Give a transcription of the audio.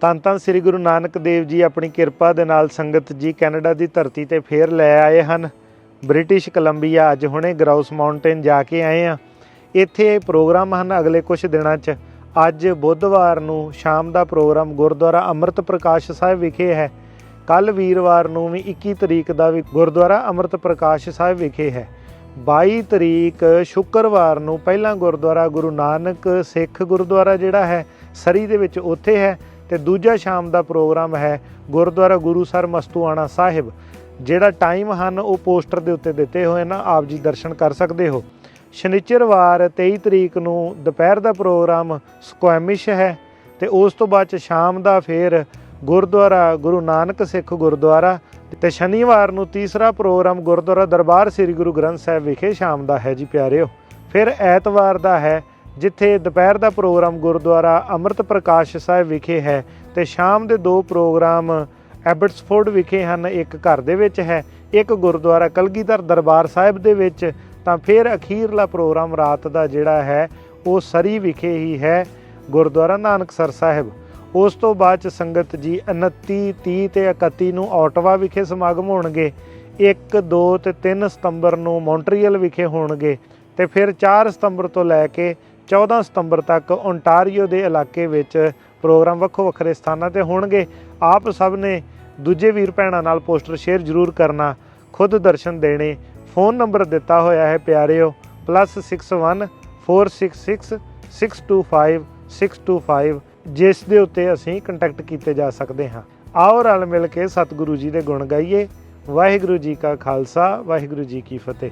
ਤਾਂ ਧੰਨ ਸ੍ਰੀ ਗੁਰੂ ਨਾਨਕ ਦੇਵ ਜੀ ਆਪਣੀ ਕਿਰਪਾ ਦੇ ਨਾਲ ਸੰਗਤ ਜੀ ਕੈਨੇਡਾ ਦੀ ਧਰਤੀ ਤੇ ਫੇਰ ਲੈ ਆਏ ਹਨ। ਬ੍ਰਿਟਿਸ਼ ਕੋਲੰਬੀਆ ਅੱਜ ਹੁਣੇ ਗਰਾਊਸ ਮਾਊਂਟੇਨ ਜਾ ਕੇ ਆਏ ਆ। ਇੱਥੇ ਪ੍ਰੋਗਰਾਮ ਹਨ ਅਗਲੇ ਕੁਝ ਦਿਨਾਂ 'ਚ। ਅੱਜ ਬੁੱਧਵਾਰ ਨੂੰ ਸ਼ਾਮ ਦਾ ਪ੍ਰੋਗਰਾਮ ਗੁਰਦੁਆਰਾ ਅੰਮ੍ਰਿਤ ਪ੍ਰਕਾਸ਼ ਸਾਹਿਬ ਵਿਖੇ ਹੈ। ਕੱਲ ਵੀਰਵਾਰ ਨੂੰ ਵੀ 21 ਤਰੀਕ ਦਾ ਵੀ ਗੁਰਦੁਆਰਾ ਅੰਮ੍ਰਿਤ ਪ੍ਰਕਾਸ਼ ਸਾਹਿਬ ਵਿਖੇ ਹੈ। 22 ਤਰੀਕ ਸ਼ੁੱਕਰਵਾਰ ਨੂੰ ਪਹਿਲਾਂ ਗੁਰਦੁਆਰਾ ਗੁਰੂ ਨਾਨਕ ਸਿੱਖ ਗੁਰਦੁਆਰਾ ਜਿਹੜਾ ਹੈ, ਸਰੀ ਦੇ ਵਿੱਚ ਉੱਥੇ ਹੈ। ਤੇ ਦੂਜਾ ਸ਼ਾਮ ਦਾ ਪ੍ਰੋਗਰਾਮ ਹੈ ਗੁਰਦੁਆਰਾ ਗੁਰੂ ਸਰ ਮਸਤੂਆਣਾ ਸਾਹਿਬ, ਜਿਹੜਾ ਟਾਈਮ ਹਨ ਉਹ ਪੋਸਟਰ ਦੇ ਉੱਤੇ ਦਿੱਤੇ ਹੋਏ ਨਾ ਆਪ ਜੀ ਦਰਸ਼ਨ ਕਰ ਸਕਦੇ ਹੋ। ਸ਼ਨੀਚਰਵਾਰ 23 ਤਰੀਕ ਨੂੰ ਦੁਪਹਿਰ ਦਾ ਪ੍ਰੋਗਰਾਮ ਸਕੁਐਮਿਸ਼ ਹੈ ਤੇ ਉਸ ਤੋਂ ਬਾਅਦ ਚ ਸ਼ਾਮ ਦਾ ਫੇਰ ਗੁਰਦੁਆਰਾ ਗੁਰੂ ਨਾਨਕ ਸਿੱਖ ਗੁਰਦੁਆਰਾ ਤੇ ਸ਼ਨੀਵਾਰ ਨੂੰ ਤੀਸਰਾ ਪ੍ਰੋਗਰਾਮ ਗੁਰਦੁਆਰਾ ਦਰਬਾਰ ਸ੍ਰੀ ਗੁਰੂ ਗ੍ਰੰਥ ਸਾਹਿਬ ਵਿਖੇ ਸ਼ਾਮ ਦਾ ਹੈ ਜੀ ਪਿਆਰਿਓ। ਫਿਰ ਐਤਵਾਰ ਦਾ ਹੈ ਜਿੱਥੇ ਦੁਪਹਿਰ ਦਾ ਪ੍ਰੋਗਰਾਮ ਗੁਰਦੁਆਰਾ ਅੰਮ੍ਰਿਤ ਪ੍ਰਕਾਸ਼ ਸਾਹਿਬ ਵਿਖੇ ਹੈ ਤੇ ਸ਼ਾਮ ਦੇ ਦੋ ਪ੍ਰੋਗਰਾਮ ਐਬਟਸਫੋਰਡ ਵਿਖੇ ਹਨ, ਇੱਕ ਘਰ ਦੇ ਵਿੱਚ ਹੈ, ਇੱਕ ਗੁਰਦੁਆਰਾ ਕਲਗੀਧਰ ਦਰਬਾਰ ਸਾਹਿਬ ਦੇ ਵਿੱਚ। ਤਾਂ ਫਿਰ ਅਖੀਰਲਾ ਪ੍ਰੋਗਰਾਮ ਰਾਤ ਦਾ ਜਿਹੜਾ ਹੈ, ਉਹ ਸਰੀ ਵਿਖੇ ਹੀ ਹੈ, ਗੁਰਦੁਆਰਾ ਨਾਨਕਸਰ ਸਾਹਿਬ। ਉਸ ਤੋਂ ਬਾਅਦ ਚ ਸੰਗਤ ਜੀ 29 30 ਤੇ 31 ਨੂੰ ਆਟਵਾ ਵਿਖੇ ਸਮਾਗਮ ਹੋਣਗੇ। 1 2 ਤੇ 3 ਸਤੰਬਰ ਨੂੰ ਮੌਂਟਰੀਅਲ ਵਿਖੇ ਹੋਣਗੇ ਤੇ ਫਿਰ 4 ਸਤੰਬਰ ਤੋਂ ਲੈ ਕੇ 14 ਸਤੰਬਰ ਤੱਕ ਓਨਟਾਰੀਓ ਦੇ ਇਲਾਕੇ ਵਿੱਚ ਪ੍ਰੋਗਰਾਮ ਵੱਖੋ ਵੱਖਰੇ ਸਥਾਨਾਂ ਤੇ ਹੋਣਗੇ। ਆਪ ਸਭ ਨੇ ਦੂਜੇ ਵੀਰ ਭੈਣਾਂ ਨਾਲ ਪੋਸਟਰ ਸ਼ੇਅਰ ਜ਼ਰੂਰ ਕਰਨਾ, ਖੁਦ ਦਰਸ਼ਨ ਦੇਣੇ, ਫੋਨ ਨੰਬਰ ਦਿੱਤਾ ਹੋਇਆ ਹੈ ਪਿਆਰਿਓ +61 466 625 625 ਜਿਸ ਦੇ ਉੱਤੇ ਅਸੀਂ ਕੰਟੈਕਟ ਕੀਤੇ ਜਾ ਸਕਦੇ ਹਾਂ। ਆਓ ਰਲ ਮਿਲ ਕੇ ਸਤਿਗੁਰੂ ਜੀ ਦੇ ਗੁਣ ਗਾਈਏ। ਵਾਹਿਗੁਰੂ ਜੀ ਕਾ ਖਾਲਸਾ, ਵਾਹਿਗੁਰੂ ਜੀ ਕੀ ਫਤਿਹ।